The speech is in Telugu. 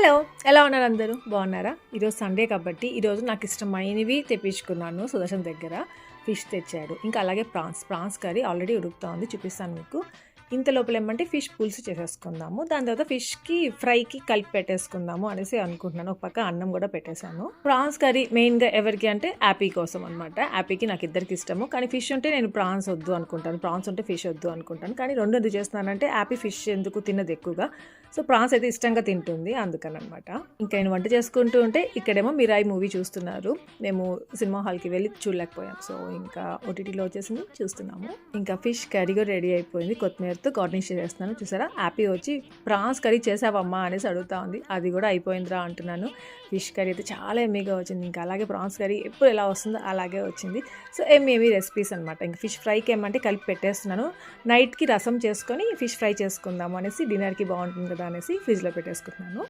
హలో ఎలా ఉన్నారు అందరూ? బాగున్నారా? ఈరోజు సండే కాబట్టి ఈరోజు నాకు ఇష్టమైనవి తెప్పించుకున్నాను సుదర్శన్ దగ్గర. ఫిష్ తెచ్చాడు. ఇంకా అలాగే ప్రాన్స్. ప్రాన్స్ కర్రీ ఆల్రెడీ ఉడుకుతా ఉంది. చూపిస్తాను మీకు. ఇంత లోపల ఏమంటే ఫిష్ పులుసు చేసేసుకుందాము. దాని తర్వాత ఫిష్కి ఫ్రైకి కలిపి పెట్టేసుకుందాము అనేసి అనుకుంటున్నాను. ఒక పక్క అన్నం కూడా పెట్టేశాను. ప్రాన్స్ కర్రీ మెయిన్గా ఎవరికి అంటే యాపీ కోసం అనమాట యాపీకి నాకు ఇద్దరికి ఇష్టము. కానీ ఫిష్ ఉంటే నేను ప్రాన్స్ వద్దు అనుకుంటాను. ప్రాన్స్ ఉంటే ఫిష్ వద్దు అనుకుంటాను. కానీ రెండు ఎందుకు చేస్తున్నానంటే యాపీ ఫిష్ ఎందుకు తిన్నది ఎక్కువగా. సో ప్రాన్స్ అయితే ఇష్టంగా తింటుంది అందుకనమాట ఇంకా నేను వంట చేసుకుంటూ ఉంటే ఇక్కడేమో మిరాయి మూవీ చూస్తున్నారు. మేము సినిమా హాల్కి వెళ్ళి చూడలేకపోయాం. సో ఇంకా ఓటీటీలో వచ్చేసింది చూస్తున్నాము. ఇంకా ఫిష్ కర్రీ కూడా రెడీ అయిపోయింది. కొత్తిమీర కొత్తిమీరతో గార్నిష్ చేస్తున్నాను. చూసారా? హ్యాపీ వచ్చి ప్రాన్స్ కర్రీ చేసావమ్మా అనేసి అడుగుతా ఉంది. అది కూడా అయిపోయిందిరా అంటున్నాను. ఫిష్ కర్రీ అయితే చాలా ఎమ్మీగా వచ్చింది. ఇంకా అలాగే ప్రాన్స్ కర్రీ ఎప్పుడు ఎలా వస్తుందో అలాగే వచ్చింది. సో ఎమ్మి ఎమ్మి రెసిపీస్ అనమాట ఇంకా ఫిష్ ఫ్రైకి ఏమంటే కలిపి పెట్టేస్తున్నాను. నైట్కి రసం చేసుకొని ఫిష్ ఫ్రై చేసుకుందాము అనేసి డిన్నర్కి బాగుంటుంది కదా అనేసి ఫ్రిడ్జ్లో పెట్టేసుకుంటున్నాను.